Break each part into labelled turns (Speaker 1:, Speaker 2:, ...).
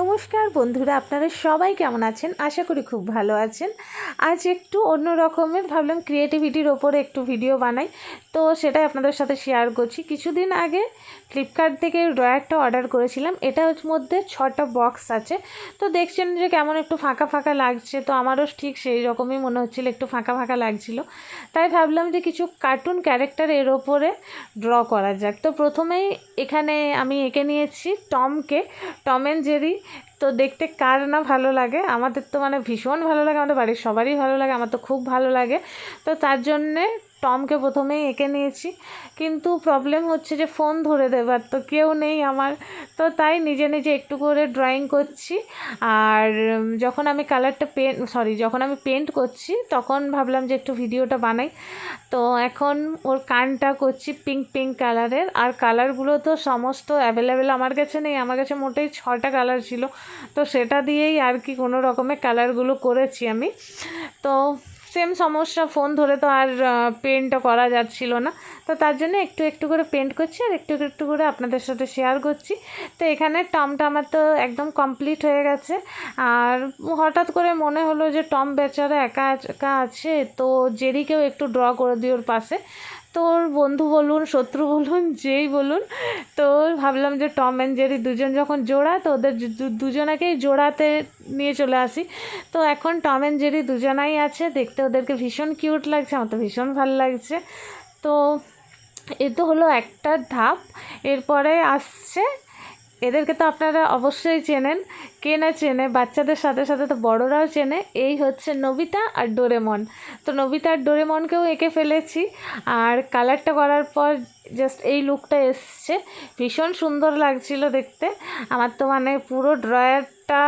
Speaker 1: নমস্কার বন্ধুরা, আপনারা সবাই কেমন আছেন? আশা করি খুব ভালো আছেন। আজ একটু অন্য রকমের ভাবলাম ক্রিয়েটিভিটির ওপরে একটু ভিডিও বানাই। তো সেটাই আপনাদের সাথে শেয়ার করছি। কিছুদিন আগে ফ্লিপকার্ট থেকে ড্রয়ারটা অর্ডার করেছিলাম। এটার মধ্যে ছটা বক্স আছে। তো দেখছেন যে কেমন একটু ফাঁকা ফাঁকা লাগছে। তো আমারও ঠিক সেই রকমই মনে হচ্ছিল, একটু ফাঁকা ফাঁকা লাগছিল। তাই ভাবলাম যে কিছু কার্টুন ক্যারেক্টার এর ওপরে ড্র করা যাক। তো প্রথমেই এখানে আমি এঁকে নিয়েছি টমকে টম অ্যান্ড জেরি তো দেখতে কার না ভালো লাগে? আমাদের তো মানে ভীষণ ভালো লাগে, আমাদের বাড়ির সবারই ভালো লাগে, আমার তো খুব ভালো লাগে। তো তার জন্যে টমকে প্রথমেই এঁকে নিয়েছি। কিন্তু প্রবলেম হচ্ছে যে ফোন ধরে দেবার তো কেউ নেই আমার। তো তাই নিজে নিজে একটু করে ড্রয়িং করছি। আর যখন আমি কালারটা পেন্ট সরি যখন আমি পেন্ট করছি, তখন ভাবলাম যে একটু ভিডিওটা বানাই। তো এখন ওর কানটা করছি পিঙ্ক পিঙ্ক কালারের আর কালারগুলো তো সমস্ত অ্যাভেলেবেল আমার কাছে নেই। আমার কাছে মোটেই ছটা কালার ছিল। তো সেটা দিয়েই আর কি কোনো রকমের কালারগুলো করেছি আমি। তো সেম সমস্যা, ফোন ধরে তো আর পেন্টও করা যাচ্ছিল না। তো তার জন্য একটু একটু করে পেন্ট করছি আর একটু একটু করে আপনাদের সাথে শেয়ার করছি। তো এখানে টমটা আমার তো একদম কমপ্লিট হয়ে গেছে। আর হঠাৎ করে মনে হলো যে টম বেচারা একা একা আছে, তো জেরিকেও একটু ড্র করে দিই ওর পাশে। তো ওর বন্ধু বলুন, শত্রু বলুন, যেই বলুন, তো ভাবলাম যে টম অ্যান্ড জেরি দুজন যখন জোড়া, তো ওদের দুজনাকেই জোড়াতে নিয়ে চলে আসি। তো এখন টম অ্যান্ড জেরি দুজনাই আছে, দেখতে ওদেরকে ভীষণ কিউট লাগছে, আমার তো ভীষণ ভালো লাগছে। তো এ তো হলো একটা ধাপ, এরপরে আসছে এদেরকে তো আপনারা অবশ্যই চেনেন, কে না চেনে, বাচ্চাদের সাথে সাথে তো বড়রাও চেনে, এই হচ্ছে নবিতা আর ডোরেমন। তো নবিতা আর ডোরেমনকেও এঁকে ফেলেছি, আর কালারটা করার পর জাস্ট এই লুকটা এসছে। ভীষণ সুন্দর লাগছিল দেখতে। আমার তো মানে পুরো ড্রয়ারটা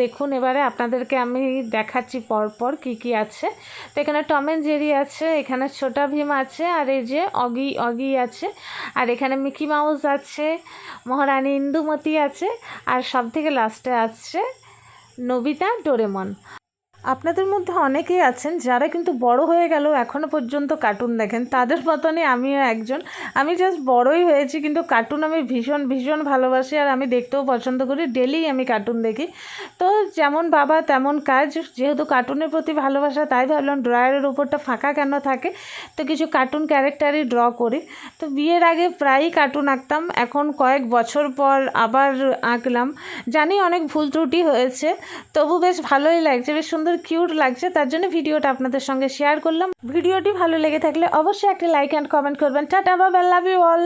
Speaker 1: দেখুন এবারে আপনাদেরকে আমি দেখাচ্ছি পরপর কি কি আছে। তো এখানে টম অ্যান্ড জেরি আছে, এখানে ছোটা ভীম আছে, আর এই যে অগি অগি আছে। আর এখানে মিকি মাউস আছে, মহারানী ইন্দুমতি আছে, আর সব থেকে লাস্টে আছে নবিতা ডোরেমন আপনাদের মধ্যে অনেকেই আছেন যারা কিন্তু বড় হয়ে গেল এখনও পর্যন্ত কার্টুন দেখেন। তাদের মতনই আমিও একজন। আমি জাস্ট বড়ই হয়েছি কিন্তু কার্টুন আমি ভীষণ ভীষণ ভালোবাসি আর আমি দেখতেও পছন্দ করি। ডেলি আমি কার্টুন দেখি। তো যেমন বাবা তেমন কাজ, যেহেতু কার্টুনের প্রতি ভালোবাসা, তাই ভাবলাম ড্রয়ারের উপরটা ফাঁকা কেন থাকে? তো কিছু কার্টুন ক্যারেক্টারই ড্র করি। তো বিয়ের আগে প্রায়ই কার্টুন আঁকতাম। এখন কয়েক বছর পর আবার আঁকলাম। জানি অনেক ভুল ত্রুটি হয়েছে, তবু বেশ ভালোই লাগছে। বেশ সুন্দর কিউট লাগছে, তার জন্য ভিডিওটা আপনাদের সঙ্গে শেয়ার করলাম। ভিডিওটি ভালো লেগে থাকলে অবশ্যই একটা লাইক অ্যান্ড কমেন্ট করবেন। টাটা, বাবা লাভ ইউ অল